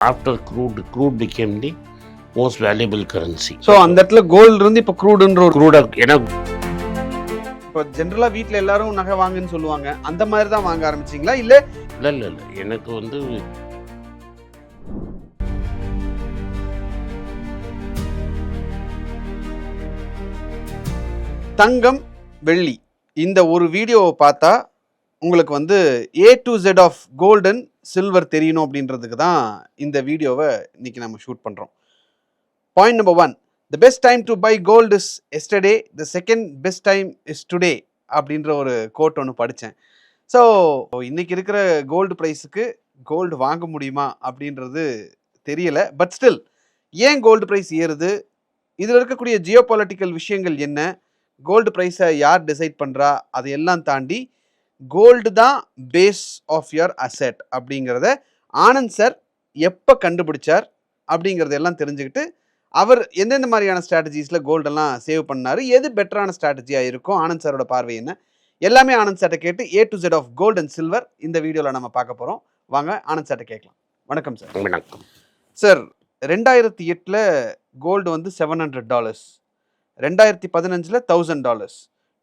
after crude, crude became the most valuable currency. So அந்த இடத்துல gold இருந்து இப்போ க்ரூடுன்ற ஒரு crude ஏன்னா இப்போ ஜென்ரலாக வீட்டில் எல்லாரும் நகை வாங்குன்னு சொல்லுவாங்க. அந்த மாதிரி தான் வாங்க ஆரம்பிச்சிங்களா? இல்லை இல்லை இல்லை இல்லை. எனக்கு வந்து தங்கம் வெள்ளி. இந்த ஒரு வீடியோவை பார்த்தா உங்களுக்கு வந்து A to Z of golden silver தெரியணும் அப்படின்றதுக்கு தான் இந்த வீடியோவை இன்னைக்கு நம்ம ஷூட் பண்ணுறோம் point number one the best time to buy gold is yesterday the second best time is today அப்படின்ற ஒரு கோட் ஒன்று படித்தேன் ஸோ இன்னைக்கு இருக்கிற கோல்டு ப்ரைஸுக்கு கோல்டு வாங்க முடியுமா அப்படின்றது தெரியலை பட் ஸ்டில் ஏன் கோல்டு ப்ரைஸ் ஏறுது? இதில் இருக்கக்கூடிய ஜியோ விஷயங்கள் என்ன? கோல்டு ப்ரைஸை யார் டிசைட் பண்ணுறா அதையெல்லாம் தாண்டி கோல்டு தான் பேஸ் ஆஃப் யுவர் அசெட் அப்படிங்கிறத ஆனந்த் சார் எப்போ கண்டுபிடிச்சார் அப்படிங்கிறதெல்லாம் தெரிஞ்சுக்கிட்டு அவர் எந்தெந்த மாதிரியான ஸ்ட்ராட்டஜிஸில் கோல்டெல்லாம் சேவ் பண்ணார் எது பெட்டரான ஸ்ட்ராட்டஜியாக இருக்கும் ஆனந்த் சாரோட பார்வை என்ன? எல்லாமே ஆனந்த் சார்ட்ட கேட்டு A to Z of gold and silver இந்த வீடியோவில் நம்ம பார்க்க போகிறோம் வாங்க ஆனந்த் சார்ட்ட கேட்கலாம். வணக்கம் சார் வணக்கம். சார் ரெண்டாயிரத்தி எட்டில் கோல்டு வந்து செவன் ஹண்ட்ரட் டாலர்ஸ் ரெண்டாயிரத்தி பதினஞ்சில் thousand dollars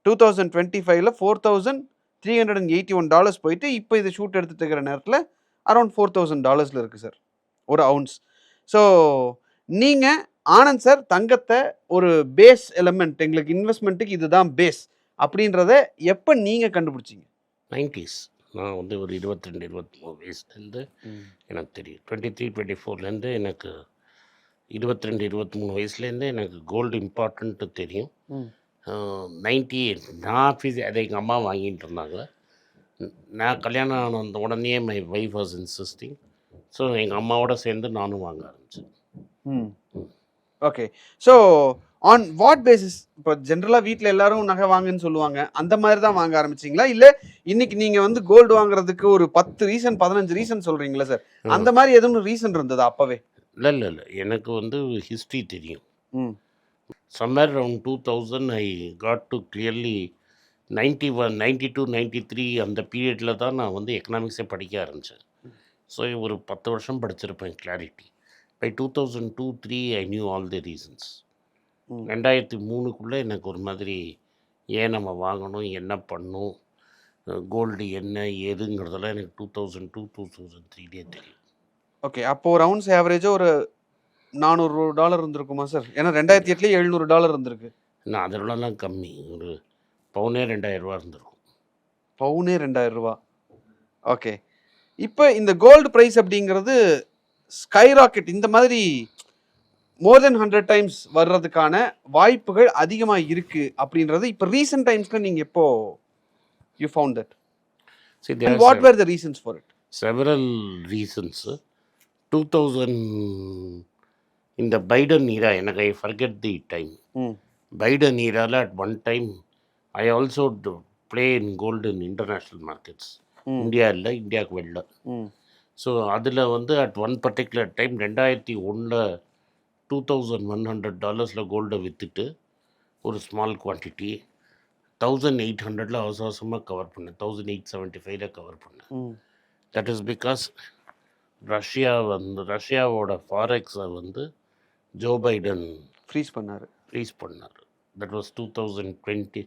two thousand twenty ஃபைவ்ல four thousand three hundred and eighty one dollars போயிட்டு இப்போ இது ஷூட் எடுத்துட்டு இருக்கிற நேரத்தில் அரௌண்ட் ஃபோர் தௌசண்ட் டாலர்ஸில் இருக்குது சார் ஒரு அவுன்ஸ் ஸோ நீங்கள் ஆனந்த் சார் தங்கத்தை ஒரு பேஸ் எலமெண்ட் எங்களுக்கு இன்வெஸ்ட்மெண்ட்டுக்கு இதுதான் பேஸ் அப்படின்றத எப்போ நீங்கள் கண்டுபிடிச்சிங்க? நைன்டிஸ் நான் வந்து ஒரு இருபத்தி ரெண்டு இருபத்தி மூணு வயசுலேருந்து எனக்கு தெரியும். டுவெண்ட்டி த்ரீ டுவெண்ட்டி ஃபோர்லேருந்து எனக்கு இருபத்தி ரெண்டு இருபத்தி மூணு வயசுலேருந்து எனக்கு கோல்டு இம்பார்ட்டன்ட்டு தெரியும். நைன்டி நான் ஆஃபீஸ் அதை எங்கள் அம்மா வாங்கிட்டு இருந்தாங்க. நான் கல்யாணம் ஆன அந்த உடனே my wife was insisting so எங்கள் அம்மாவோட சேர்ந்து நானும் வாங்க ஆரம்பித்தேன் ம். Okay so on what basis இப்போ ஜென்ரலாக வீட்டில் எல்லாரும் நகை வாங்குன்னு சொல்லுவாங்க. அந்த மாதிரி தான் வாங்க ஆரம்பிச்சிங்களா? இல்லை இன்னைக்கு நீங்கள் வந்து கோல்டு வாங்குறதுக்கு ஒரு பத்து ரீசன் பதினஞ்சு ரீசன் சொல்கிறீங்களா சார் அந்த மாதிரி எதுவும் ரீசன் இருந்ததா அப்போவே? இல்லை இல்லை இல்லை. எனக்கு வந்து ஹிஸ்ட்ரி தெரியும். ம். Somewhere around 2000 i got to clearly 91 92 93 அந்த பீரியடில் தான் நான் வந்து எக்கனாமிக்ஸே படிக்க ஆரம்பித்தேன் ஸோ ஒரு பத்து வருஷம் படிச்சிருப்பேன் clarity by two thousand two three I knew all the reasons. ரெண்டாயிரத்தி மூணுக்குள்ளே எனக்கு ஒரு மாதிரி ஏன் நம்ம வாங்கணும் என்ன பண்ணணும் கோல்டு என்ன ஏதுங்கிறதெல்லாம் எனக்கு two thousand two two thousand த்ரீலேயே தெரியும். ஓகே அப்போ ஒரு அவுன்ஸ் ஆவரேஜாக ஒரு நானூறு டாலர் இருந்திருக்குமா சார்? ஏன்னா ரெண்டாயிரத்தி எட்டுலேயே எழுநூறு டாலர் இருந்திருக்கு. நான் அதெல்லாம் கம்மி. ஒரு பவுனே ரெண்டாயிரம் ரூபா இருந்திருக்கும். பவுனே ரெண்டாயிரம் ரூபா. ஓகே. இப்போ இந்த கோல்டு ப்ரைஸ் அப்படிங்கிறது ஸ்கை ராக்கெட் இந்த மாதிரி மோர் தென் ஹண்ட்ரட் டைம்ஸ் வர்றதுக்கான வாய்ப்புகள் அதிகமாக இருக்கு அப்படின்றது இப்போ ரீசெண்ட் டைம்ஸ்ல நீங்க எப்போ you found that what were the reasons for it several reasons. 2000 in the Biden era, and I forget the time. ம். Biden era, at one time, I also do play in gold in international markets. ம். India இல்லை இந்தியாவுக்கு வெளில. So அதில் வந்து at one particular time ரெண்டாயிரத்தி ஒன்றில் two thousand one hundred டாலர்ஸில் கோல்டை விற்றுட்டு ஒரு ஸ்மால் குவான்டிட்டி தௌசண்ட் எயிட் ஹண்ட்ரடில் அவசர அவசரமாக கவர் பண்ணேன். தௌசண்ட் எயிட் செவன்ட்டி ஃபைவ்ல கவர் பண்ணேன். தட் இஸ் பிகாஸ் ரஷ்யா வந்து ரஷ்யாவோட ஃபாரெக்ஸை வந்து ஜோ பைடன் ஃப்ரீஸ் பண்ணாரு. ஃப்ரீஸ் பண்ணார். That was two thousand twenty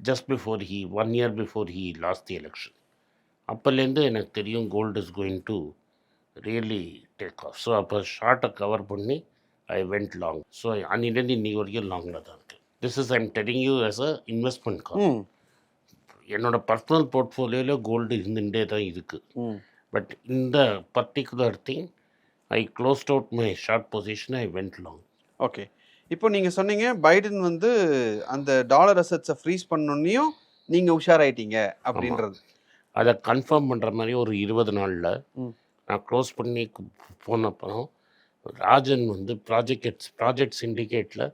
just before he one year before he lost the election அப்போலேருந்து எனக்கு தெரியும் gold is going to really take off so அப்போ ஷார்ட்டை கவர் பண்ணி ஐ வெண்ட் லாங் ஸோ அன்னிலேருந்து இன்னைக்கு வரைக்கும் லாங்கில் தான் இருக்குது this is I'm telling you as a investment call ம். என்னோட பர்சனல் போர்ட்ஃபோலியோவில் கோல்டு இருந்துகிட்டே தான் இருக்குது பட் இந்த particular thing I closed out my short position I went long okay இப்போ நீங்க சொன்னீங்க பைடன் வந்து அந்த டாலர் அசட்ஸை ஃப்ரீஸ் பண்ணோன்னையும் நீங்க உஷாராயிட்டீங்க அப்படின்றது. அதை கன்ஃபார்ம் பண்ணுற மாதிரி ஒரு இருபது நாளில். நான் க்ளோஸ் பண்ணி போனப்பறம் ராஜன் வந்து ப்ராஜெக்ட் ப்ராஜெக்ட் சிண்டிகேட்டில்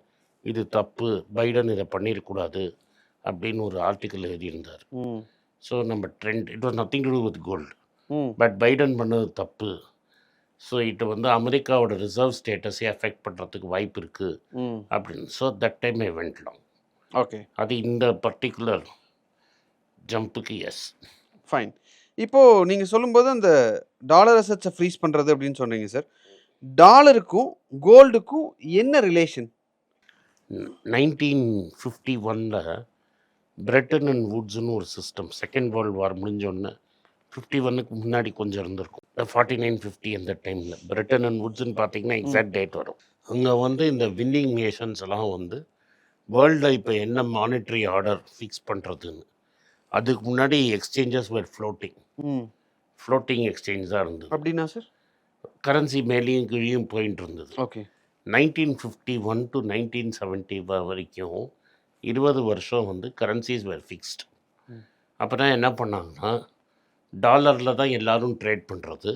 இது தப்பு பைடன் இதை பண்ணிடக்கூடாது அப்படின்னு ஒரு ஆர்டிக்கல் எழுதியிருந்தார். ஸோ நம்ம trend it was nothing to do with gold but Biden பண்ணது தப்பு. ஸோ இது வந்து அமெரிக்காவோட ரிசர்வ் ஸ்டேட்டஸே அஃபெக்ட் பண்ணுறதுக்கு வாய்ப்பு இருக்குது அப்படின்னு. So that time I went long okay அது இந்த பர்டிகுலர் ஜம்புக்கு எஸ் ஃபைன் இப்போ நீங்க சொல்லும்போது அந்த டாலர் அசட்ஸை ஃப்ரீஸ் பண்றது அப்படின்னு சொன்னீங்க சார் டாலருக்கும் கோல்டுக்கும் என்ன ரிலேஷன் நைன்டீன் ஃபிஃப்டி ஒனில் பிரிட்டன் அண்ட் வுட்ஸ்னு ஒரு சிஸ்டம் செகண்ட் வேர்ல்டு வார் முடிஞ்சோடனே ஃபிஃப்டி ஒன்னுக்கு முன்னாடி கொஞ்சம் இருந்திருக்கும். ஃபார்ட்டி நைன் ஃபிஃப்டி அந்த டைமில் பிரிட்டன் அண்ட் வுட்ஸ்னு பார்த்தீங்கன்னா எக்ஸாக்ட் டேட் வரும். அங்கே வந்து இந்த வின்னிங் நேஷன்ஸ் எல்லாம் வந்து வேர்ல்டில் இப்போ என்ன மானிட்டரி ஆர்டர் ஃபிக்ஸ் பண்ணுறதுன்னு அதுக்கு முன்னாடி exchanges were floating floating exchange தான் இருந்தது. அப்படின்னா சார் கரன்சி மேலேயும் கீழேயும் போயிட்டு இருந்தது. Okay. Nineteen fifty one to nineteen seventy வரைக்கும் இருபது வருஷம் வந்து கரன்சிஸ் வேர் ஃபிக்ஸ்ட். அப்போ தான் என்ன பண்ணாங்கன்னா டாலரில் தான் எல்லாரும் ட்ரேட் பண்ணுறது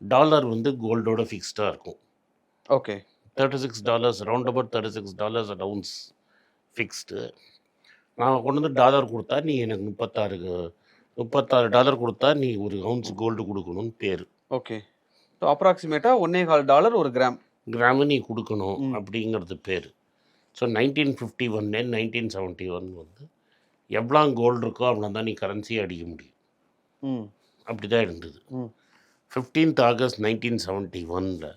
டாலர் வந்து கோல்டோட ஃபிக்ஸ்டாக இருக்கும். Okay. Thirty six dollars round about thirty six dollars rounds fixed நான் கொண்டு வந்து டாலர் கொடுத்தா நீ எனக்கு முப்பத்தாறு முப்பத்தாறு டாலர் கொடுத்தா நீ ஒரு அவுன்ஸ் கோல்டு கொடுக்கணும்னு பேர். ஓகே. ஸோ அப்ராக்சிமேட்டாக ஒன்னே கால் டாலர் ஒரு கிராம் கிராமு நீ கொடுக்கணும். அப்படிங்கிறது பேர். ஸோ நைன்டீன் ஃபிஃப்டி ஒன்னு நைன்டீன் செவன்ட்டி ஒன் வந்து எவ்வளோ கோல்டு இருக்கோ அவ்வளோ தான் நீ கரன்சியை அடிக்க முடியும். அப்படி தான் இருந்தது. ஃபிஃப்டீன்த் ஆகஸ்ட் நைன்டீன் செவன்ட்டி ஒனில்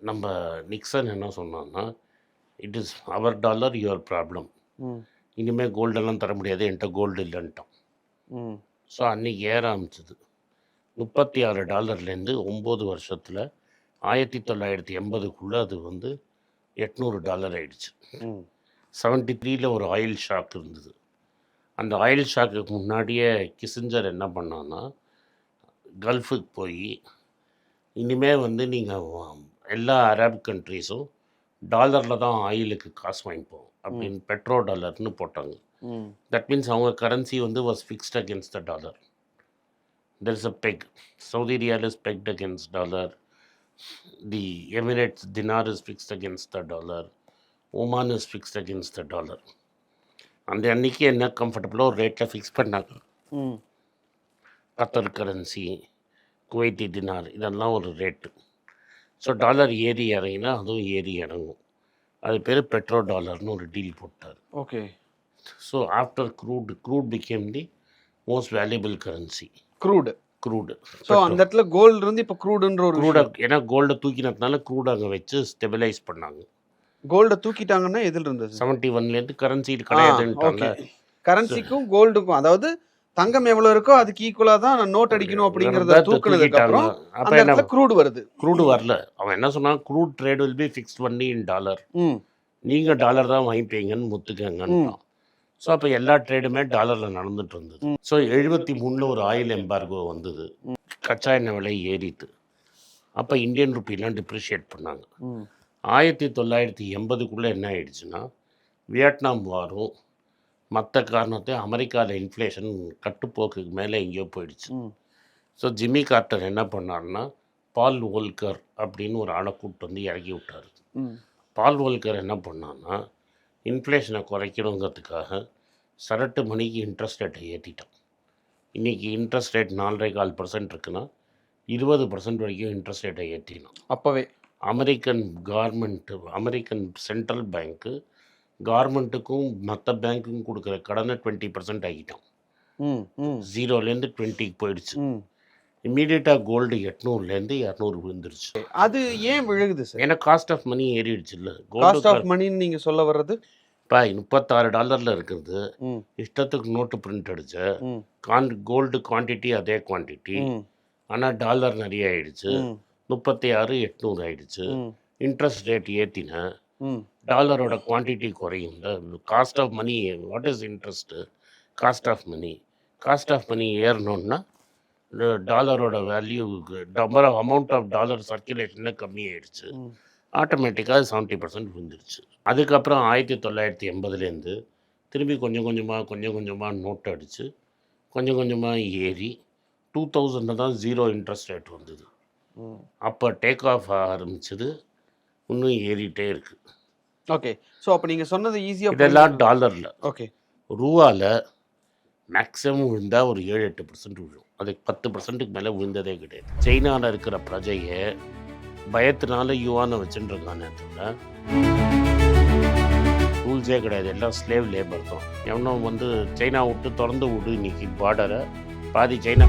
நம்ம நிக்சன் என்ன சொன்னான்னா it is our dollar your problem இனிமேல் கோல்டெல்லாம் தர முடியாது என்கிட்ட கோல்டு இல்லைன்ட்டான். ம். ஸோ அன்றைக்கி ஏற ஆரம்பிச்சது. முப்பத்தி ஆறு டாலர்லேருந்து ஒம்பது வருஷத்தில் ஆயிரத்தி தொள்ளாயிரத்தி எண்பதுக்குள்ளே அது வந்து எட்நூறு டாலர் ஆயிடுச்சு. செவன்ட்டி த்ரீல ஒரு ஆயில் ஷாக் இருந்தது. அந்த ஆயில் ஷாக்குக்கு முன்னாடியே கிசிஞ்சர் என்ன பண்ணான்னா கல்ஃபுக்கு போய் இனிமே வந்து நீங்கள் எல்லா அரேப் கண்ட்ரீஸும் டாலரில் தான் ஆயிலுக்கு காசு வாங்கிப்போம் அப்படின்னு பெட்ரோ டாலர்னு போட்டாங்க. தட் மீன்ஸ் அவங்க கரன்சி வந்து was fixed against the dollar there is a peg Saudi riyal is pegged against dollar the Emirates dinar is fixed against the dollar Oman is fixed against the dollar அந்த அன்னைக்கு என்ன கம்ஃபர்டபுளோ ஒரு ரேட்டில் fix பண்ணாங்க. கத்தர் currency Kuwaiti dinar இதெல்லாம் ஒரு rate so dollar ஏறி இறங்கினா அதுவும் ஏறி இறங்கும். அது பேர் பெட்ரோ டாலர்னு ஒரு டீல் போட்டார். Okay. So after crude crude became the most valuable currency crude crude so அந்த இடத்துல கோல்டு இருந்து இப்போ க்ரூடுன்ற ஒரு க்ரூடை ஏன்னா கோல்டை தூக்கினதுனால க்ரூட் அங்கே வச்சு ஸ்டெபிலைஸ் பண்ணாங்க. கோல்டை தூக்கிட்டாங்கன்னா எதில் இருந்தது? செவன்ட்டி ஒன்லேருந்து கரன்சி கிடையாதுன்ட்டாங்க கரன்சிக்கும் கோல்டுக்கும் அதாவது தங்கம் எவ்வளவு இருக்கோ அதுக்கு ஈக்குவலா தான் நோட் அடிக்கணும் அப்படிங்கறத தூக்குனதுக்கு அப்புறம் அப்போ அந்த இடத்துல க்ரூட் வருது. க்ரூடு வரல. அவன் என்ன சொன்னான்? Crude trade will be fixed பண்ணி இன் டாலர் ம். நீங்கள் டாலர் தான் வாங்கிப்பீங்கன்னு முத்துக்கங்கன்னு ஸோ அப்போ எல்லா ட்ரேடுமே டாலரில் நடந்துட்டு இருந்தது. ஸோ எழுபத்தி மூணில் ஒரு ஆயில் எம்பார்கோ வந்தது. கச்சா எண்ணெய் விலை ஏறித்து அப்போ இந்தியன் ருப்பிலாம் டிப்ரிஷியேட் பண்ணாங்க. ஆயிரத்தி தொள்ளாயிரத்தி எண்பதுக்குள்ளே என்ன ஆயிடுச்சுன்னா வியட்நாம் வாரும். மற்ற காரணத்தை அமெரிக்காவில் இன்ஃப்ளேஷன் கட்டுப்போக்குக்கு மேலே எங்கேயோ போயிடுச்சு. ஸோ ஜிம்மி கார்ட்டர் என்ன பண்ணாருன்னா பால் வோல்கர் அப்படின்னு ஒரு ஆளை கூப்பிட்டு வந்து இறக்கி விட்டார். பால் வோல்கர் என்ன பண்ணான்னா இன்ஃப்ளேஷனை குறைக்கணுங்கிறதுக்காக சரட்டு மணிக்கு இன்ட்ரெஸ்ட் ரேட்டை ஏற்றிட்டான் இன்றைக்கி இன்ட்ரெஸ்ட் ரேட் நாலரை கால் பர்சன்ட் இருக்குன்னா இருபது பர்சன்ட் வரைக்கும் இன்ட்ரெஸ்ட் ரேட்டை ஏற்றினான் அப்பவே. American government American central bank கவர்மெண்ட்டுக்கும் மற்ற பேங்க்குக்கும் கொடுக்குற கடனை டுவெண்ட்டி பர்சன்ட் ஆகிட்டான். ம் ம். ஜீரோலேருந்து டுவெண்ட்டிக்கு போயிடுச்சு. இம்மீடியட்டாக கோல்டு எட்நூறுலேருந்து இரநூறு விழுந்துருச்சு. அது ஏன் விழுகுது சார்? ஏன்னா காஸ்ட் ஆஃப் மணி ஏறிடுச்சு இல்லை. காஸ்ட் ஆஃப் மணின்னு நீங்க சொல்ல வர்றது? இப்போ முப்பத்தாறு டாலரில் இருக்கிறது. இஷ்டத்துக்கு நோட்டு பிரிண்ட் அடிச்ச. கான் கோல்டு குவான்டிட்டி அதே குவான்டிட்டி ஆனால் டாலர் நிறைய ஆயிடுச்சு. முப்பத்தி ஆறு எட்நூறு ஆயிடுச்சு. இன்ட்ரெஸ்ட் ரேட் ஏற்றின ம். டாலரோட குவான்டிட்டி குறையும். Cost of money what is interest cost of money cost of money ஏறணுன்னா டாலரோட value number of amount of dollar சர்க்குலேஷனில் கம்மியாயிடுச்சு. ஆட்டோமேட்டிக்காக செவன்ட்டி பர்சன்ட் விழுந்துருச்சு. அதுக்கப்புறம் ஆயிரத்தி தொள்ளாயிரத்தி எண்பதுலேருந்து திரும்பி கொஞ்சம் கொஞ்சமாக கொஞ்சம் கொஞ்சமாக நோட் அடித்து கொஞ்சம் கொஞ்சமாக ஏறி டூ தௌசண்டில் தான் ஜீரோ இன்ட்ரெஸ்ட் ரேட் வந்தது. அப்போ டேக் ஆஃப் ஆரம்பிச்சது. இன்னும் ஏறிட்டே இருக்குது ஓகே ஸோ அப்போ நீங்க சொன்னது ஈஸியா இதெல்லாம் டாலரில் ஓகே ரூபாவில் மேக்ஸிமம் விழுந்தால் ஒரு ஏழு எட்டு பர்சன்ட் விழும். அதுக்கு பத்து பர்சன்ட்டுக்கு மேலே விழுந்ததே கிடையாது. சைனாவில் இருக்கிற பிரஜையை பயத்தினால யுவானை வச்சுட்டுருக்கானே தவிர ரூல்ஸே கிடையாது. எல்லாம் ஸ்லேவ் லேபர் தான். எவனும் வந்து சைனா விட்டு திறந்து விடு இன்னைக்கு பார்டரை பாதி சைனா